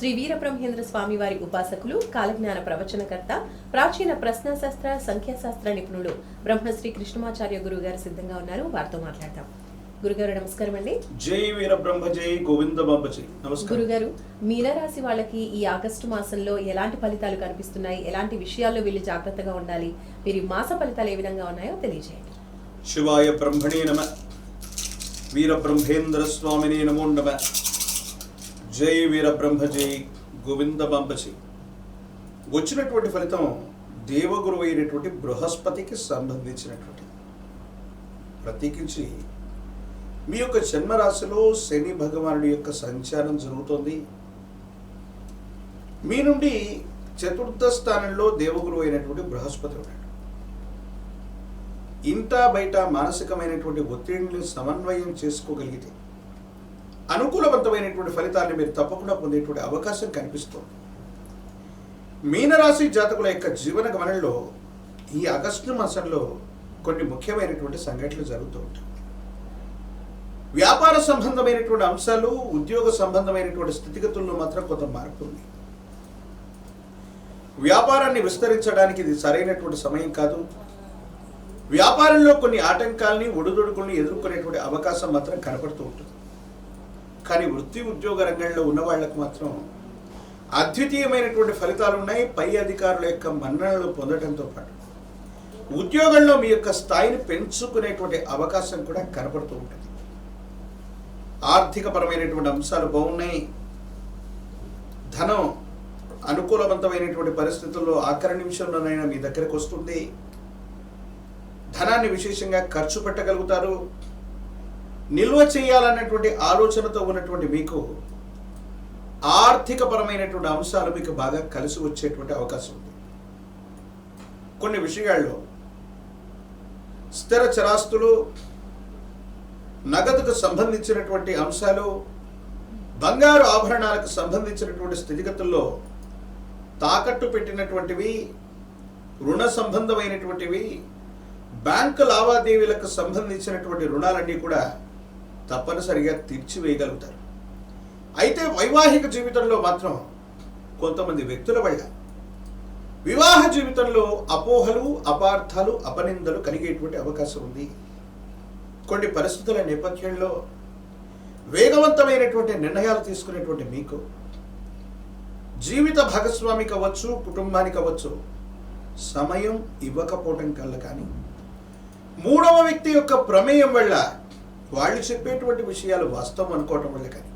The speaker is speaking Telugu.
శ్రీ వీరబ్రహ్మేంద్ర స్వామి వారి ఉపాసకులు కాలజ్ఞాన ప్రవచనకర్త ప్రాచీన ప్రశ్నాశాస్త్ర సంఖ్యాశాస్త్ర నిపుణులు బ్రహ్మశ్రీ కృష్ణమాచార్య గురువు గారు సిద్ధంగా ఉన్నారు. వారితో మాట్లాడతాం గురుగారు నమస్కారం అండి. జై వీరబ్రహ్మ జై గోవింద బాబా జై. నమస్కారం. గురుగారు మీనరాశి వాళ్ళకి ఈ ఆగస్టు మాసంలో ఎలాంటి ఫలితాలు కనిపిస్తున్నాయి? ఎలాంటి విషయాల్లో వీళ్ళు జాగ్రత్తగా ఉండాలి? వీరి మాస ఫలితాలు ఏ విధంగా ఉన్నాయో తెలియజేయండి. శివాయ బ్రహ్మణే నమ. వీరబ్రహ్మేంద్ర స్వామినే నమో నమ. జై వీరబ్రహ్మజై గోవింద బంబజీ వచ్చినటువంటి ఫలితం దేవగురు అయినటువంటి బృహస్పతికి సంబంధించినటువంటి. ప్రత్యేకించి మీ యొక్క జన్మరాశిలో శని భగవానుడి యొక్క సంచారం జరుగుతోంది. మీ నుండి చతుర్థ స్థానంలో దేవగురు అయినటువంటి బృహస్పతి ఉన్నాడు. ఇంట బయట మానసికమైనటువంటి ఒత్తిడిని సమన్వయం చేసుకోగలిగితే అనుకూలవంతమైనటువంటి ఫలితాన్ని మీరు తప్పకుండా పొందేటువంటి అవకాశం కనిపిస్తుంది. మీనరాశి జాతకుల యొక్క జీవన గమనంలో ఈ ఆగస్టు మాసంలో కొన్ని ముఖ్యమైనటువంటి సంఘటనలు జరుగుతూ ఉంటాయి. వ్యాపార సంబంధమైనటువంటి అంశాలు ఉద్యోగ సంబంధమైనటువంటి స్థితిగతుల్లో మాత్రం కొంత మార్పు ఉంది. వ్యాపారాన్ని విస్తరించడానికి ఇది సరైనటువంటి సమయం కాదు. వ్యాపారంలో కొన్ని ఆటంకాల్ని ఒడిదొడుకుల్ని ఎదుర్కొనేటువంటి అవకాశం మాత్రం కనపడుతూ ఉంటుంది. కానీ వృత్తి ఉద్యోగ రంగంలో ఉన్న వాళ్ళకు మాత్రం అద్వితీయమైనటువంటి ఫలితాలు ఉన్నాయి. పై అధికారుల యొక్క మన్ననలు పొందడంతో పాటు ఉద్యోగంలో మీ యొక్క స్థాయిని పెంచుకునేటువంటి అవకాశం కూడా కనపడుతూ ఉంటుంది. ఆర్థికపరమైనటువంటి అంశాలు బాగున్నాయి. ధనం అనుకూలవంతమైనటువంటి పరిస్థితుల్లో ఆఖరి నిమిషంలోనైనా మీ దగ్గరకు వస్తుంది. ధనాన్ని విశేషంగా ఖర్చు పెట్టగలుగుతారు. నిల్వ చేయాలన్నటువంటి ఆలోచనతో ఉన్నటువంటి మీకు ఆర్థికపరమైనటువంటి అంశాలు మీకు బాగా కలిసి వచ్చేటువంటి అవకాశం ఉంది. కొన్ని విషయాల్లో స్థిర చరాస్తులు నగదుకు సంబంధించినటువంటి అంశాలు బంగారు ఆభరణాలకు సంబంధించినటువంటి స్థితిగతుల్లో తాకట్టు పెట్టినటువంటివి రుణ సంబంధమైనటువంటివి బ్యాంకు లావాదేవీలకు సంబంధించినటువంటి రుణాలన్నీ కూడా తప్పనిసరిగా తీర్చివేయగలుగుతారు. అయితే వైవాహిక జీవితంలో మాత్రం కొంతమంది వ్యక్తుల వల్ల వివాహ జీవితంలో అపోహలు అపార్థాలు అపనిందలు కలిగేటువంటి అవకాశం ఉంది. కొన్ని పరిస్థితుల నేపథ్యంలో వేగవంతమైనటువంటి నిర్ణయాలు తీసుకునేటువంటి మీకు జీవిత భాగస్వామి కావచ్చు కుటుంబానికి అవ్వచ్చు సమయం ఇవ్వకపోవటం కల్ల కానీ మూడవ వ్యక్తి యొక్క ప్రమేయం వల్ల వాళ్ళు చెప్పేటువంటి విషయాలు వాస్తవం అనుకోవటం వల్ల కానీ